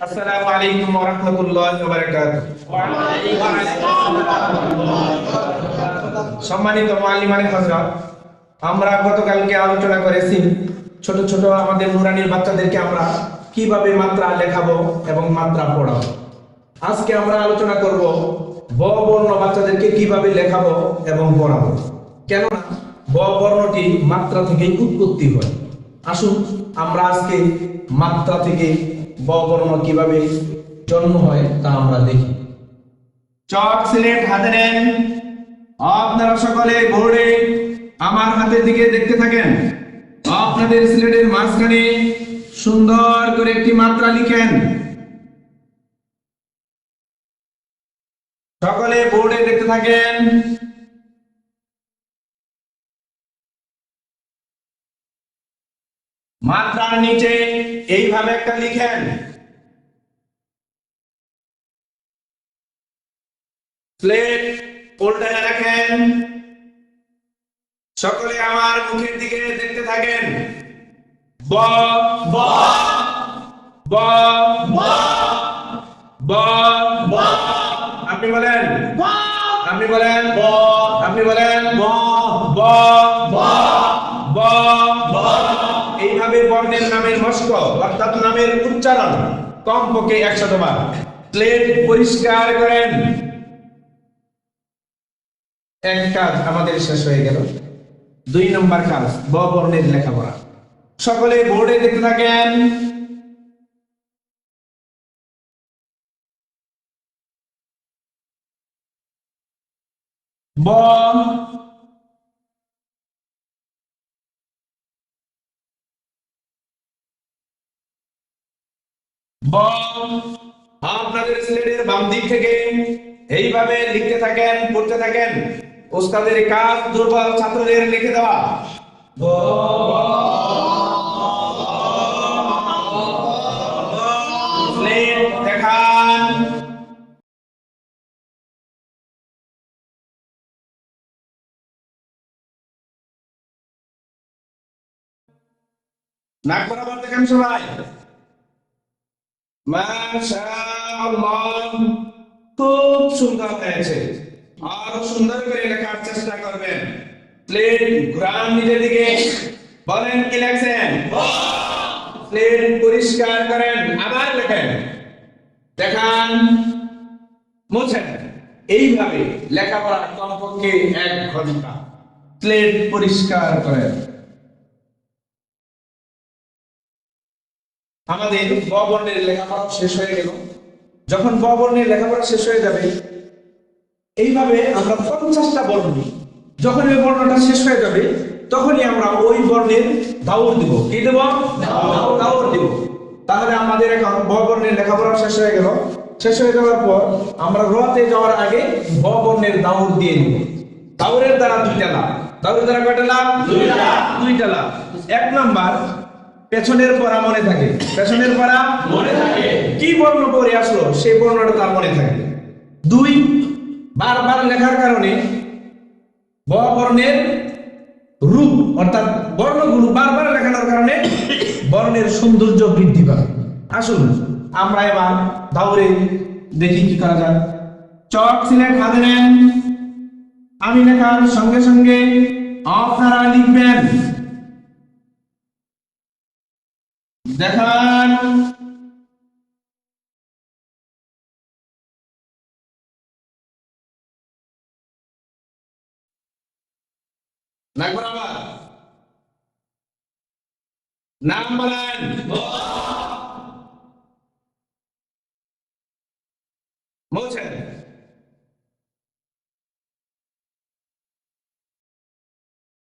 আলাইকুম ওয়া রাহমাতুল্লাহি ওয়া বারাকাতুহু। সম্মানিত মুআল্লিমানে হযরত আমরা গতকালকে আলোচনা করেছি ছোট ছোট আমাদের নুরানির বাচ্চাদেরকে আমরা কীভাবে মাত্রা লেখাবো এবং মাত্রা পড়াবো। আজকে আমরা আলোচনা করব ব বর্ণ বাচ্চাদেরকে কীভাবে লেখাবো এবং পড়াবো। কেননা ব বর্ণটি মাত্রা থেকেই উৎপত্তি হয়। আসুন আমরা আজকে মাত্রা থেকে বর্ণ কীভাবে জন্ম হয় তা আমরা দেখি। চক সিলেট হাতে নেন আপনারা সকলে বোর্ডে আমার হাতের দিকে দেখতে থাকেন। আপনাদের সিলেটের মাঝখানে সুন্দর করে একটি মাত্রা লিখেন। সকলে বোর্ডে দেখতে থাকেন। মাত্রার নিচে এইভাবে একটা লিখেন। প্লেট হোল্ডারে রাখেন সকলে আমার মুখের দিকে দেখতে থাকেন। ব ব ব ব ব। ব আপনি বলেন আপনি বলেন ব। আপনি বলেন ব ব ব ব। বর্ণের নামের মস্ক, অর্থাৎ নামের উচ্চারণ, কমপক্ষে একশত বার। প্লেট পরিষ্কার করেন। এক কাজ আমাদের শেষ হয়ে গেল। দুই নম্বর কাজ, ব বর্ণের লেখাপড়া। সকলে বোর্ডে দেখতে থাকেন। ব আপনাদের স্লেটের বাম দিক থেকে এইভাবে লিখতে থাকেন, পড়তে থাকেন। ওস্তাদের কাজ দুর্বল ছাত্রদের লিখে দেওয়া। দেখান। নাক বরাবর দেখেন সবাই। খুব সুন্দর হয়েছে। আরও সুন্দর করে লেখার চেষ্টা করবেন। প্লেট ঘুরান নিজের দিকে। বলেন, কি লেখছেন? প্লেট পরিষ্কার করেন, আবার লেখেন। দেখান, মুছেন। এইভাবে লেখাপড়া কমপক্ষে এক ঘণ্টা। প্লেট পরিষ্কার করেন। আমাদের ব বর্ণের লেখাপড়া শেষ হয়ে গেল। যখন ব বর্ণের লেখাপড়া শেষ হয়ে যাবে, এইভাবে আমরা পঞ্চাশটা বর্ণ যখন ওই বর্ণটা শেষ হয়ে যাবে, তখনই আমরা ওই বর্ণের দাউর দিব। কি দেব? দাউর দিব। তাহলে আমাদের এখন ব বর্ণের লেখাপড়া শেষ হয়ে গেল। শেষ হয়ে যাওয়ার পর আমরা রতে যাওয়ার আগে ব বর্ণের দাউর দিয়ে নিব দাউরের দ্বারা দুইটা লাভ। দাউরের দ্বারা কয়টা লাভ। দুইটা লাভ। এক নাম্বার পেছনের পড়া মনে থাকে। পেছনের পড়া মনে থাকে। কি বর্ণ পড়ে আসলো সেই বর্ণটা তার মনে থাকে। দুই বারবার লেখার কারণে ব বর্ণের রূপ অর্থাৎ বর্ণগুলো বারবার লেখানোর কারণে বর্ণের সৌন্দর্য বৃদ্ধি পায়। আসুন আমরা এবার দাউরে দেখি কি করা যায়। চক সিলেট হাতে নেন। আমি লেখার সঙ্গে সঙ্গে আপনারা লিখবেন। দেখান নাক বরাবর নাম বলেন মোছেন